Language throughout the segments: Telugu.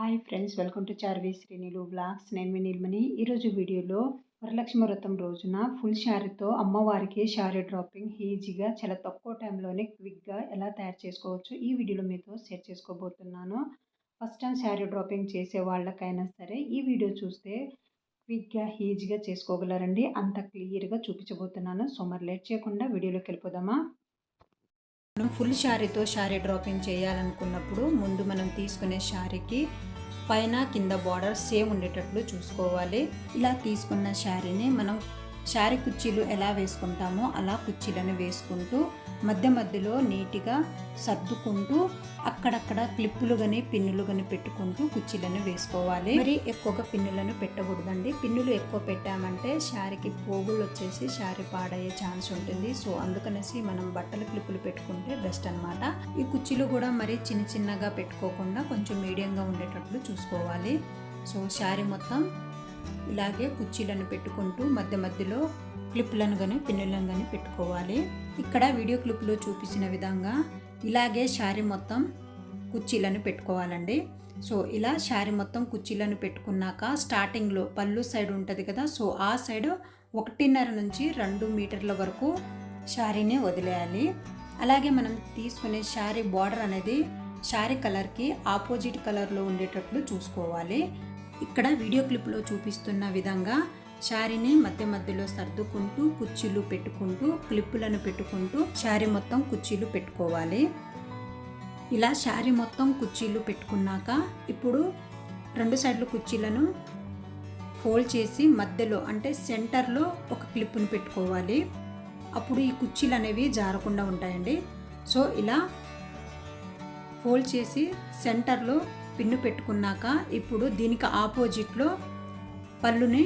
Hi friends welcome to Charvi Srinilu blogs నేను మీ నీల్మని ఈరోజు వీడియోలో వరలక్ష్మి వ్రతం రోజున ఫుల్ శారీతో అమ్మవారికి శారీ డ్రాపింగ్ ఈజీగా చాలా తక్కువ టైంలోనే క్విక్గా ఎలా తయారు చేసుకోవచ్చు ఈ వీడియోలో మీతో షేర్ చేసుకోబోతున్నాను. ఫస్ట్ టైం శారీ డ్రాపింగ్ చేసే వాళ్ళకైనా సరే ఈ వీడియో చూస్తే క్విక్గా ఈజీగా చేసుకోగలరండి. అంత క్లియర్గా చూపించబోతున్నాను. సో మరి లేట్ చేయకుండా వీడియోలోకి వెళ్ళిపోదామా? మనం ఫుల్ శారీతో శారీ డ్రాపింగ్ చేయాలనుకున్నప్పుడు ముందు మనం తీసుకునే శారీకి పైన కింద బార్డర్ సేమ్ ఉండేటట్లు చూసుకోవాలి. ఇలా తీసుకున్న శారీని మనం శారీ కుర్చీలు ఎలా వేసుకుంటామో అలా కుర్చీలను వేసుకుంటూ మధ్య మధ్యలో నీట్గా సర్దుకుంటూ అక్కడక్కడ క్లిప్పులు కానీ పిన్నులు కానీ పెట్టుకుంటూ కుర్చీలను వేసుకోవాలి. మరి ఎక్కువగా పిన్నులను పెట్టకూడదండి. పిన్నులు ఎక్కువ పెట్టామంటే శారీకి పోగులు వచ్చేసి శారీ పాడయ్యే ఛాన్స్ ఉంటుంది. సో అందుకనేసి మనం బట్టల క్లిప్పులు పెట్టుకుంటే బెస్ట్ అనమాట ఈ కుర్చీలు కూడా మరి చిన్న చిన్నగా పెట్టుకోకుండా కొంచెం మీడియంగా ఉండేటట్లు చూసుకోవాలి. సో శారీ మొత్తం ఇలాగే కుర్చీలను పెట్టుకుంటూ మధ్య మధ్యలో క్లిప్లను కానీ పిన్నులను కానీ పెట్టుకోవాలి. ఇక్కడ వీడియో క్లిప్లో చూపించిన విధంగా ఇలాగే శారీ మొత్తం కుర్చీలను పెట్టుకోవాలండి. సో ఇలా శారీ మొత్తం కుర్చీలను పెట్టుకున్నాక స్టార్టింగ్లో పళ్ళు సైడ్ ఉంటుంది కదా సో ఆ సైడ్ ఒకటిన్నర నుంచి రెండు మీటర్ల వరకు శారీని వదిలేయాలి. అలాగే మనం తీసుకునే శారీ బార్డర్ అనేది శారీ కలర్కి ఆపోజిట్ కలర్లో ఉండేటట్లు చూసుకోవాలి. ఇక్కడ వీడియో క్లిప్లో చూపిస్తున్న విధంగా శారీని మధ్య మధ్యలో సర్దుకుంటూ కుర్చీలు పెట్టుకుంటూ క్లిప్పులను పెట్టుకుంటూ శారీ మొత్తం కుర్చీలు పెట్టుకోవాలి. ఇలా శారీ మొత్తం కుర్చీలు పెట్టుకున్నాక ఇప్పుడు రెండు సైడ్లు కుర్చీలను ఫోల్డ్ చేసి మధ్యలో అంటే సెంటర్లో ఒక క్లిప్పును పెట్టుకోవాలి. అప్పుడు ఈ కుర్చీలు అనేవి జారకుండా ఉంటాయండి. సో ఇలా ఫోల్డ్ చేసి సెంటర్లో పిన్ను పెట్టుకున్నాక ఇప్పుడు దీనికి ఆపోజిట్లో పళ్ళుని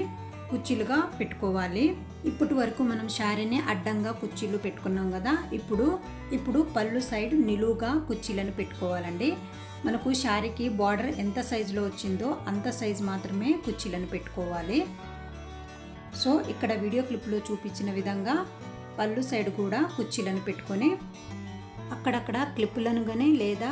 కుర్చీలుగా పెట్టుకోవాలి. ఇప్పటి వరకు మనం శారీని అడ్డంగా కుర్చీలు పెట్టుకున్నాం కదా ఇప్పుడు ఇప్పుడు పళ్ళు సైడ్ నిలువుగా కుర్చీలను పెట్టుకోవాలండి. మనకు శారీకి బార్డర్ ఎంత సైజులో వచ్చిందో అంత సైజు మాత్రమే కుర్చీలను పెట్టుకోవాలి. సో ఇక్కడ వీడియో క్లిప్లో చూపించిన విధంగా పళ్ళు సైడ్ కూడా కుర్చీలను పెట్టుకొని అక్కడక్కడ క్లిప్పులను కానీ లేదా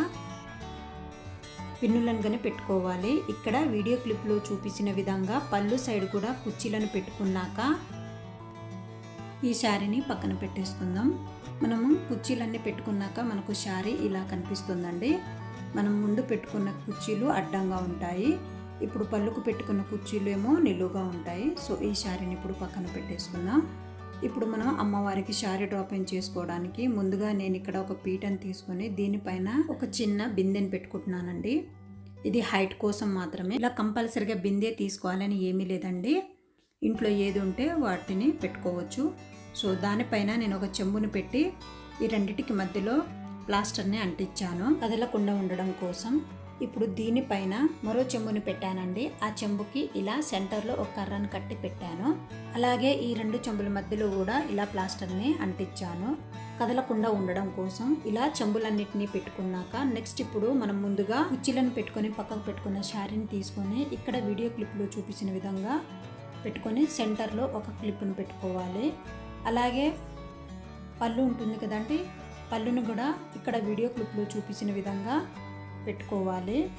పిన్నులను కానీ పెట్టుకోవాలి. ఇక్కడ వీడియో క్లిప్లో చూపించిన విధంగా పళ్ళు సైడ్ కూడా కుర్చీలను పెట్టుకున్నాక ఈ శారీని పక్కన పెట్టేసుకుందాం. మనము కుర్చీలన్నీ పెట్టుకున్నాక మనకు శారీ ఇలా కనిపిస్తుందండి. మనం ముందు పెట్టుకున్న కుర్చీలు అడ్డంగా ఉంటాయి. ఇప్పుడు పళ్ళుకు పెట్టుకున్న కుర్చీలు ఏమో నిలువుగా ఉంటాయి. సో ఈ శారీని ఇప్పుడు పక్కన పెట్టేసుకుందాం. ఇప్పుడు మనం అమ్మవారికి శారీ డ్రాపింగ్ చేసుకోవడానికి ముందుగా నేను ఇక్కడ ఒక పీటను తీసుకొని దీనిపైన ఒక చిన్న బిందెని పెట్టుకుంటున్నానండి. ఇది హైట్ కోసం మాత్రమే. ఇలా కంపల్సరిగా బిందె తీసుకోవాలని ఏమీ లేదండి. ఇంట్లో ఏది ఉంటే వాటిని పెట్టుకోవచ్చు. సో దానిపైన నేను ఒక చెంబుని పెట్టి ఈ రెండింటికి మధ్యలో ప్లాస్టర్ని అంటించాను. కదలకుండా ఉండడం కోసం. ఇప్పుడు దీనిపైన మరో చెంబుని పెట్టానండి. ఆ చెంబుకి ఇలా సెంటర్లో ఒక కర్రను కట్టి పెట్టాను. అలాగే ఈ రెండు చెంబుల మధ్యలో కూడా ఇలా ప్లాస్టర్ని అంటించాను. కదలకుండా ఉండడం కోసం ఇలా చెంబులన్నిటిని పెట్టుకున్నాక నెక్స్ట్ ఇప్పుడు మనం ముందుగా కుర్చీలను పెట్టుకొని పక్కకు పెట్టుకున్న శారీని తీసుకొని ఇక్కడ వీడియో క్లిప్లో చూపించిన విధంగా పెట్టుకొని సెంటర్లో ఒక క్లిప్ను పెట్టుకోవాలి. అలాగే పళ్ళు ఉంటుంది కదండి పళ్ళును కూడా ఇక్కడ వీడియో క్లిప్లో చూపించిన విధంగా పెట్టుకోవాలి.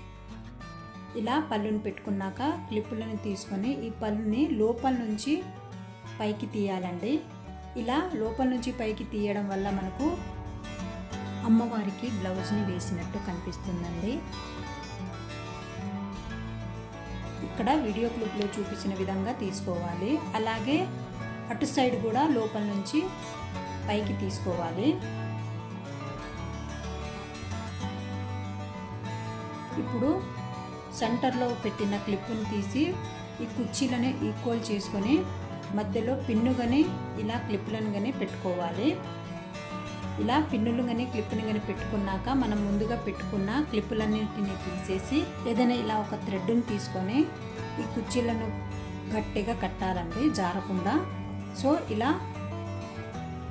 ఇలా పళ్ళుని పెట్టుకున్నాక క్లిప్పులను తీసుకొని ఈ పళ్ళుని లోపల నుంచి పైకి తీయాలండి. ఇలా లోపల నుంచి పైకి తీయడం వల్ల మనకు అమ్మవారికి బ్లౌజ్ని వేసినట్టు కనిపిస్తుందండి. ఇక్కడ వీడియో క్లిప్లో చూపించిన విధంగా తీసుకోవాలి. అలాగే అటు సైడ్ కూడా లోపల నుంచి పైకి తీసుకోవాలి. ఇప్పుడు సెంటర్లో పెట్టిన క్లిప్పుని తీసి ఈ కుర్చీలని ఈక్వల్ చేసుకొని మధ్యలో పిన్ను కానీ ఇలా క్లిప్పులను కానీ పెట్టుకోవాలి. ఇలా పిన్నులు కానీ క్లిప్పుని కానీ పెట్టుకున్నాక మనం ముందుగా పెట్టుకున్న క్లిప్పులన్నింటినీ తీసేసి ఏదైనా ఇలా ఒక థ్రెడ్ని తీసుకొని ఈ కుర్చీలను గట్టిగా కట్టాలండి జారకుండా. సో ఇలా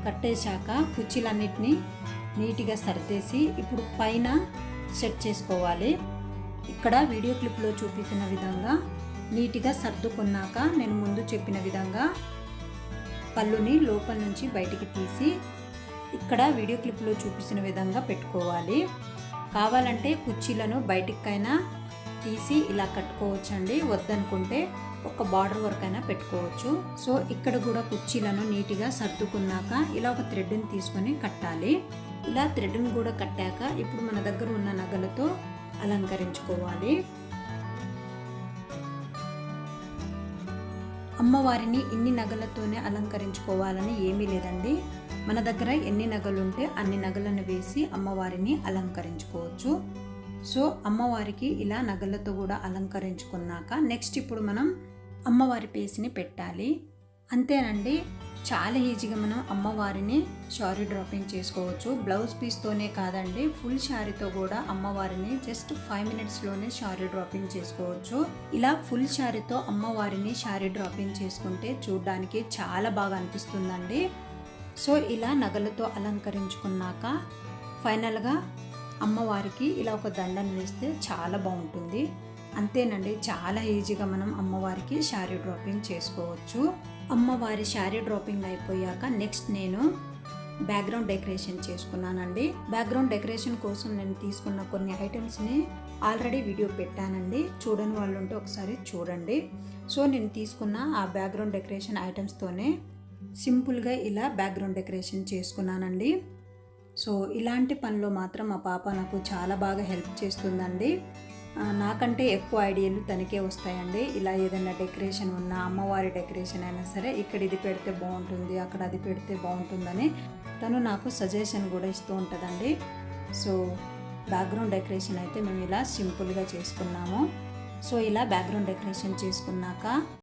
కట్టేశాక కుర్చీలన్నిటినీ నీట్గా సర్దేసి ఇప్పుడు పైన సెట్ చేసుకోవాలి. ఇక్కడ వీడియో క్లిప్లో చూపించిన విధంగా నీట్గా సర్దుకున్నాక నేను ముందు చెప్పిన విధంగా పళ్ళుని లోపల నుంచి బయటికి తీసి ఇక్కడ వీడియో క్లిప్లో చూపించిన విధంగా పెట్టుకోవాలి. కావాలంటే కుర్చీలను బయటికైనా తీసి ఇలా కట్టుకోవచ్చండి. వద్దనుకుంటే ఒక బార్డర్ వర్క్ అయినా పెట్టుకోవచ్చు. సో ఇక్కడ కూడా కుర్చీలను నీట్గా సర్దుకున్నాక ఇలా ఒక థ్రెడ్ని తీసుకొని కట్టాలి. ఇలా థ్రెడ్ని కూడా కట్టాక ఇప్పుడు మన దగ్గర ఉన్న నగలతో అలంకరించుకోవాలి. అమ్మవారిని ఇన్ని నగలతోనే అలంకరించుకోవాలని ఏమీ లేదండి. మన దగ్గర ఎన్ని నగలుంటే అన్ని నగలను వేసి అమ్మవారిని అలంకరించుకోవచ్చు. సో అమ్మవారికి ఇలా నగలతో కూడా అలంకరించుకున్నాక నెక్స్ట్ ఇప్పుడు మనం అమ్మవారి పేసిని పెట్టాలి. అంతేనండి. చాలా ఈజీగా మనం అమ్మవారిని శారీ డ్రాపింగ్ చేసుకోవచ్చు. బ్లౌజ్ పీస్తోనే కాదండి ఫుల్ శారీతో కూడా అమ్మవారిని జస్ట్ ఫైవ్ మినిట్స్లోనే శారీ డ్రాపింగ్ చేసుకోవచ్చు. ఇలా ఫుల్ శారీతో అమ్మవారిని శారీ డ్రాపింగ్ చేసుకుంటే చూడ్డానికి చాలా బాగా అనిపిస్తుందండి. సో ఇలా నగలతో అలంకరించుకున్నాక ఫైనల్గా అమ్మవారికి ఇలా ఒక దండను వేస్తే చాలా బాగుంటుంది. అంతేనండి చాలా ఈజీగా మనం అమ్మవారికి శారీ డ్రాపింగ్ చేసుకోవచ్చు. అమ్మవారి శారీ డ్రాపింగ్ అయిపోయాక నెక్స్ట్ నేను బ్యాక్గ్రౌండ్ డెకరేషన్ చేసుకున్నానండి. బ్యాక్గ్రౌండ్ డెకరేషన్ కోసం నేను తీసుకున్న కొన్ని ఐటమ్స్ని ఆల్రెడీ వీడియో పెట్టానండి. చూడని వాళ్ళు ఉంటే ఒకసారి చూడండి. సో నేను తీసుకున్న ఆ బ్యాక్గ్రౌండ్ డెకరేషన్ ఐటమ్స్తోనే సింపుల్గా ఇలా బ్యాక్గ్రౌండ్ డెకరేషన్ చేసుకున్నానండి. సో ఇలాంటి పనిలో మాత్రం మా పాప నాకు చాలా బాగా హెల్ప్ చేస్తుందండి. నాకంటే ఎక్కువ ఐడియాలు తనకే వస్తాయండి. ఇలా ఏదైనా డెకరేషన్ ఉన్నా అమ్మవారి డెకరేషన్ అయినా సరే ఇక్కడ ఇది పెడితే బాగుంటుంది అక్కడ అది పెడితే బాగుంటుందని తను నాకు సజెషన్ కూడా ఇస్తూ ఉంటుందండి. సో బ్యాక్గ్రౌండ్ డెకరేషన్ అయితే మేము ఇలా సింపుల్గా చేసుకున్నాము. సో ఇలా బ్యాక్గ్రౌండ్ డెకరేషన్ చేసుకున్నాక